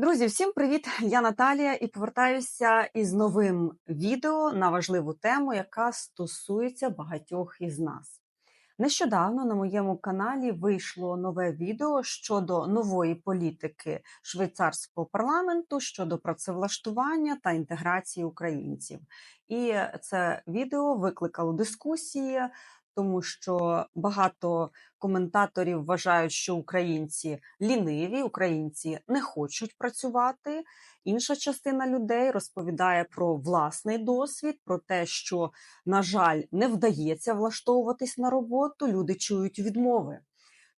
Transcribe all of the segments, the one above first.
Друзі, всім привіт! Я Наталія і повертаюся із новим відео на важливу тему, яка стосується багатьох із нас. Нещодавно на моєму каналі вийшло нове відео щодо нової політики швейцарського парламенту щодо працевлаштування та інтеграції українців. І це відео викликало дискусії тому що багато коментаторів вважають, що українці ліниві, українці не хочуть працювати. Інша частина людей розповідає про власний досвід, про те, що, на жаль, не вдається влаштовуватись на роботу. Люди чують відмови.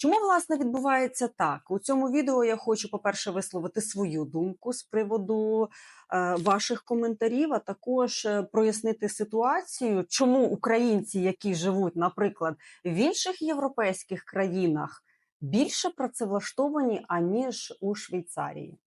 Чому власне відбувається так? У цьому відео я хочу, по-перше, висловити свою думку з приводу е, ваших коментарів, а також е, прояснити ситуацію, чому українці, які живуть, наприклад, в інших європейських країнах, більше працевлаштовані аніж у Швейцарії.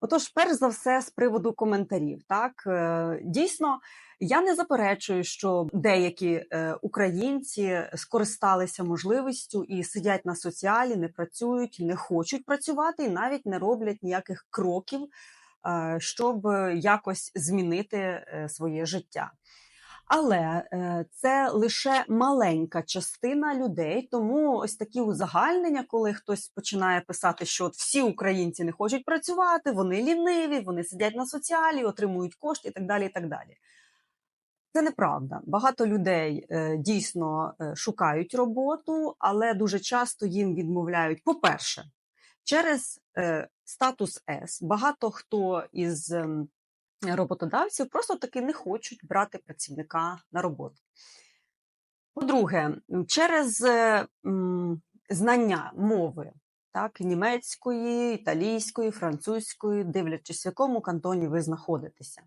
Отож, перш за все, з приводу коментарів, так е, дійсно, я не заперечую, що деякі е, українці скористалися можливістю і сидять на соціалі, не працюють, не хочуть працювати і навіть не роблять ніяких кроків, е, щоб якось змінити своє життя. Але е, це лише маленька частина людей, тому ось такі узагальнення, коли хтось починає писати, що от всі українці не хочуть працювати, вони ліниві, вони сидять на соціалі, отримують кошти і так далі. і так далі. Це неправда. Багато людей е, дійсно е, шукають роботу, але дуже часто їм відмовляють. По-перше, через статус С багато хто із ем, роботодавців просто таки не хочуть брати працівника на роботу. По-друге, через е, знання мови, так, німецької, італійської, французької, дивлячись, в якому кантоні ви знаходитеся.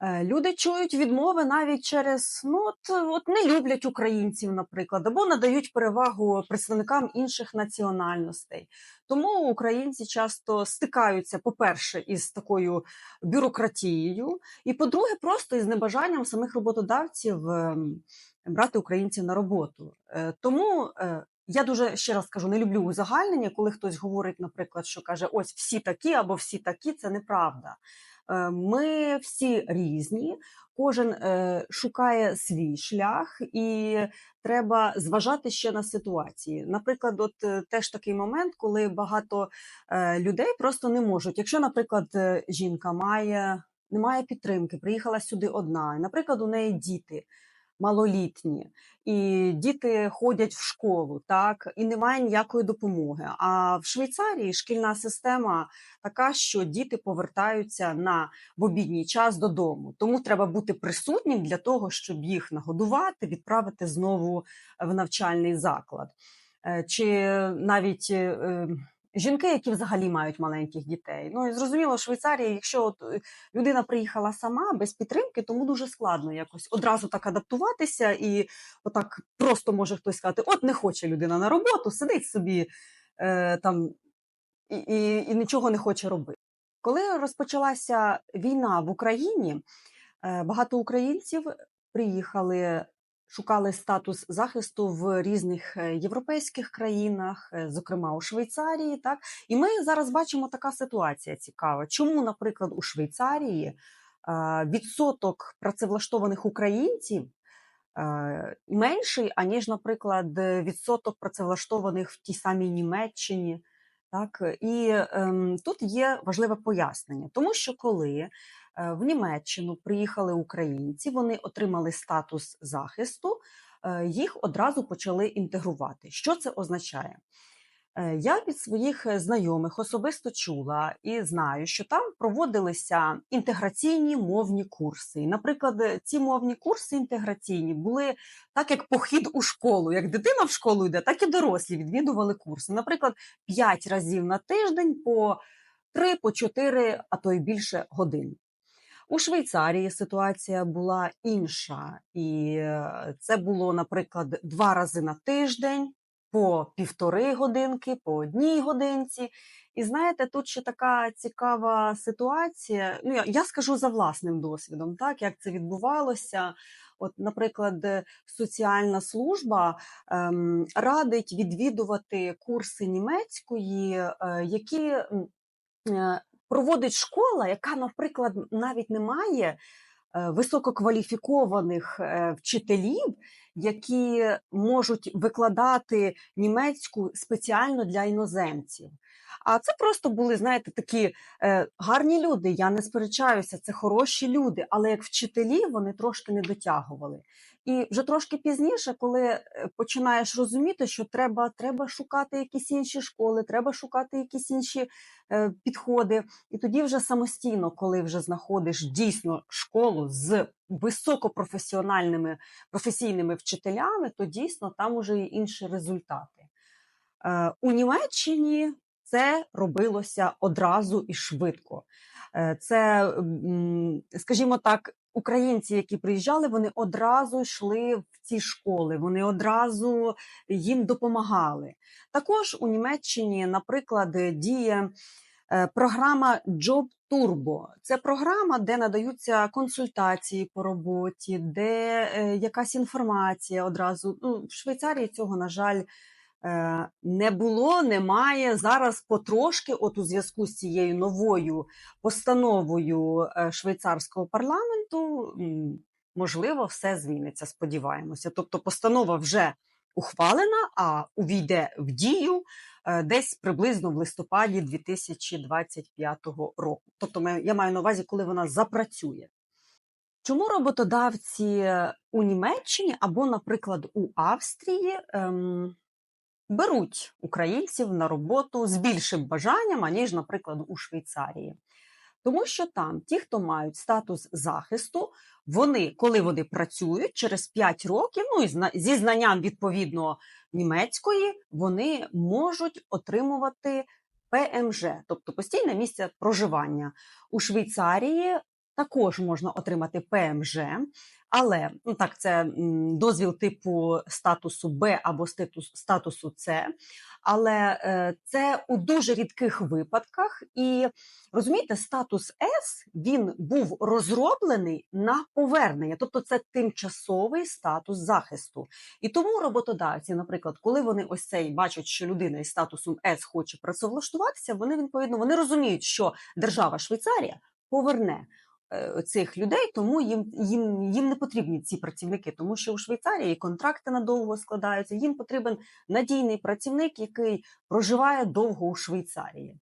Е, люди чують відмови навіть через ну от, от не люблять українців, наприклад, або надають перевагу представникам інших національностей. Тому українці часто стикаються, по-перше, із такою бюрократією, і по-друге, просто із небажанням самих роботодавців ем, брати українців на роботу. Е, тому е, я дуже ще раз кажу, не люблю узагальнення, коли хтось говорить, наприклад, що каже: ось всі такі або всі такі, це неправда. Е, ми всі різні, кожен е, шукає свій шлях, і треба зважати ще на ситуації. Наприклад, от е, теж такий момент, коли багато людей просто не можуть. Якщо, наприклад, жінка має немає підтримки, приїхала сюди одна, наприклад, у неї діти малолітні, і діти ходять в школу, так і немає ніякої допомоги. А в Швейцарії шкільна система така, що діти повертаються на в обідній час додому. Тому треба бути присутнім для того, щоб їх нагодувати, відправити знову в навчальний заклад. Е, чи навіть е, Жінки, які взагалі мають маленьких дітей. Ну і зрозуміло, в Швейцарії, якщо от е, людина приїхала сама без підтримки, тому дуже складно якось одразу так адаптуватися, і отак просто може хтось сказати: от не хоче людина на роботу, сидить собі е, там і, і, і нічого не хоче робити. Коли розпочалася війна в Україні, е, багато українців приїхали шукали статус захисту в різних е, європейських країнах, е, зокрема у Швейцарії. Так і ми зараз бачимо така ситуація цікава. Чому, наприклад, у Швейцарії відсоток працевлаштованих українців? Менший, аніж, наприклад, відсоток працевлаштованих в тій самій Німеччині. Так, І ем, тут є важливе пояснення, тому що коли Е, в Німеччину приїхали українці, вони отримали статус захисту, е, їх одразу почали інтегрувати. Що це означає? Е, я від своїх знайомих особисто чула і знаю, що там проводилися інтеграційні мовні курси. Наприклад, ці мовні курси інтеграційні були так, як похід у школу. Як дитина в школу йде, так і дорослі відвідували курси. Наприклад, 5 разів на тиждень по 3, по 4, а то й більше годин. У Швейцарії ситуація була інша, і е, це було, наприклад, два рази на тиждень, по півтори годинки, по одній годинці. І знаєте, тут ще така цікава ситуація. Ну, я, я скажу за власним досвідом, так як це відбувалося. От, наприклад, соціальна служба ем, радить відвідувати курси німецької, е, які е, проводить школа, яка, наприклад, навіть не має е, висококваліфікованих е, вчителів, які можуть викладати німецьку спеціально для іноземців. А це просто були, знаєте, такі е, гарні люди. Я не сперечаюся, це хороші люди, але як вчителі вони трошки не дотягували. І вже трошки пізніше, коли е, починаєш розуміти, що треба, треба шукати якісь інші школи, треба шукати якісь інші е, підходи. І тоді вже самостійно, коли вже знаходиш дійсно школу з високопрофесіональними професійними вчителями, то дійсно там уже і інші результати. Е, у Німеччині це робилося одразу і швидко. Е, Це, скажімо так, українці, які приїжджали, вони одразу йшли в ці школи, вони одразу їм допомагали. Також у Німеччині, наприклад, діє програма Job Turbo. Це програма, де надаються консультації по роботі, де е, якась інформація одразу. Ну, в Швейцарії цього, на жаль, е, не було, немає. Зараз потрошки, от у зв'язку з цією новою постановою е, швейцарського парламенту, можливо, все зміниться. Сподіваємося. Тобто, постанова вже ухвалена, а увійде в дію е, десь приблизно в листопаді 2025 року. Тобто, я маю на увазі, коли вона запрацює. Чому роботодавці у Німеччині або, наприклад, у Австрії ем, беруть українців на роботу з більшим бажанням, аніж, наприклад, у Швейцарії? Тому що там ті, хто мають статус захисту, вони, коли вони працюють через 5 років, ну і зі знанням відповідно німецької, вони можуть отримувати ПМЖ, тобто постійне місце проживання. У Швейцарії також можна отримати ПМЖ, але ну так, це дозвіл типу статусу Б або статус, статусу С. Але е, це у дуже рідких випадках. І розумієте, статус С він був розроблений на повернення, тобто це тимчасовий статус захисту. І тому роботодавці, наприклад, коли вони ось цей бачать, що людина із статусом С хоче працевлаштуватися, вони відповідно вони розуміють, що держава Швейцарія поверне цих людей, тому їм, їм, їм не потрібні ці працівники, тому що у Швейцарії контракти надовго складаються. Їм потрібен надійний працівник, який проживає довго у Швейцарії.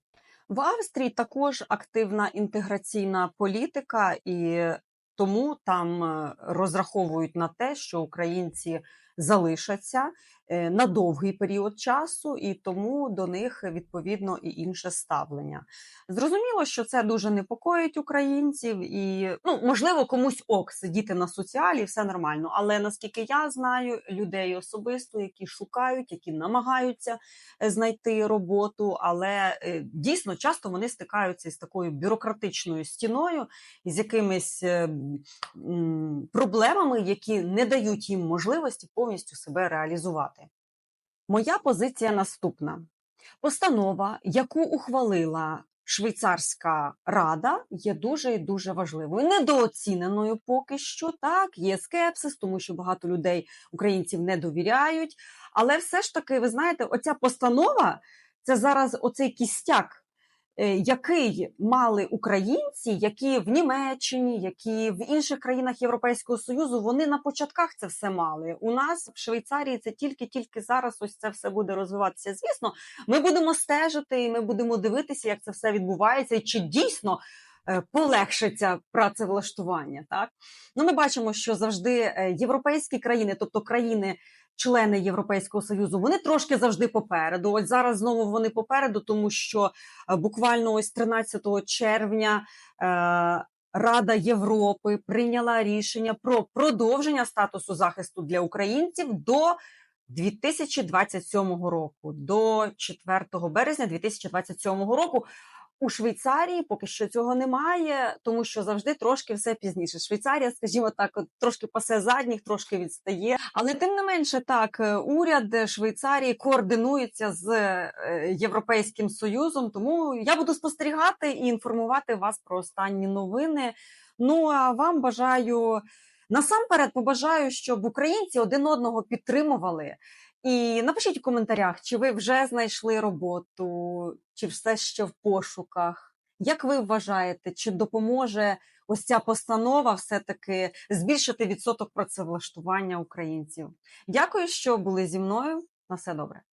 В Австрії також активна інтеграційна політика, і тому там е, розраховують на те, що українці залишаться е, на довгий період часу, і тому до них відповідно і інше ставлення. Зрозуміло, що це дуже непокоїть українців, і ну можливо комусь ок сидіти на соціалі, все нормально. Але наскільки я знаю людей особисто, які шукають, які намагаються е, знайти роботу, але е, дійсно часто вони стикаються із такою бюрократичною стіною, із якимись е, проблемами, які не дають їм можливості повністю себе реалізувати. Моя позиція наступна: постанова, яку ухвалила Швейцарська рада, є дуже і дуже важливою, недооціненою поки що. Так, є скепсис, тому що багато людей українців не довіряють. Але все ж таки, ви знаєте, оця постанова це зараз оцей кістяк. Е, Який мали українці, які в Німеччині, які в інших країнах Європейського Союзу, вони на початках це все мали. У нас в Швейцарії це тільки-тільки зараз ось це все буде розвиватися. Звісно, ми будемо стежити і ми будемо дивитися, як це все відбувається, і чи дійсно е, полегшиться працевлаштування. Так ну ми бачимо, що завжди е, європейські країни, тобто країни. Члени Європейського союзу, вони трошки завжди попереду. Ось зараз знову вони попереду, тому що е, буквально ось 13 червня е, Рада Європи прийняла рішення про продовження статусу захисту для українців до 2027 року, до 4 березня 2027 року. У Швейцарії поки що цього немає, тому що завжди трошки все пізніше. Швейцарія, скажімо так, трошки пасе задніх, трошки відстає. Але тим не менше, так е, уряд Швейцарії координується з е, Європейським Союзом. Тому я буду спостерігати і інформувати вас про останні новини. Ну а вам бажаю насамперед побажаю, щоб українці один одного підтримували. І напишіть у коментарях, чи ви вже знайшли роботу, чи все ще в пошуках. Як ви вважаєте, чи допоможе ось ця постанова все-таки збільшити відсоток працевлаштування українців? Дякую, що були зі мною. На все добре.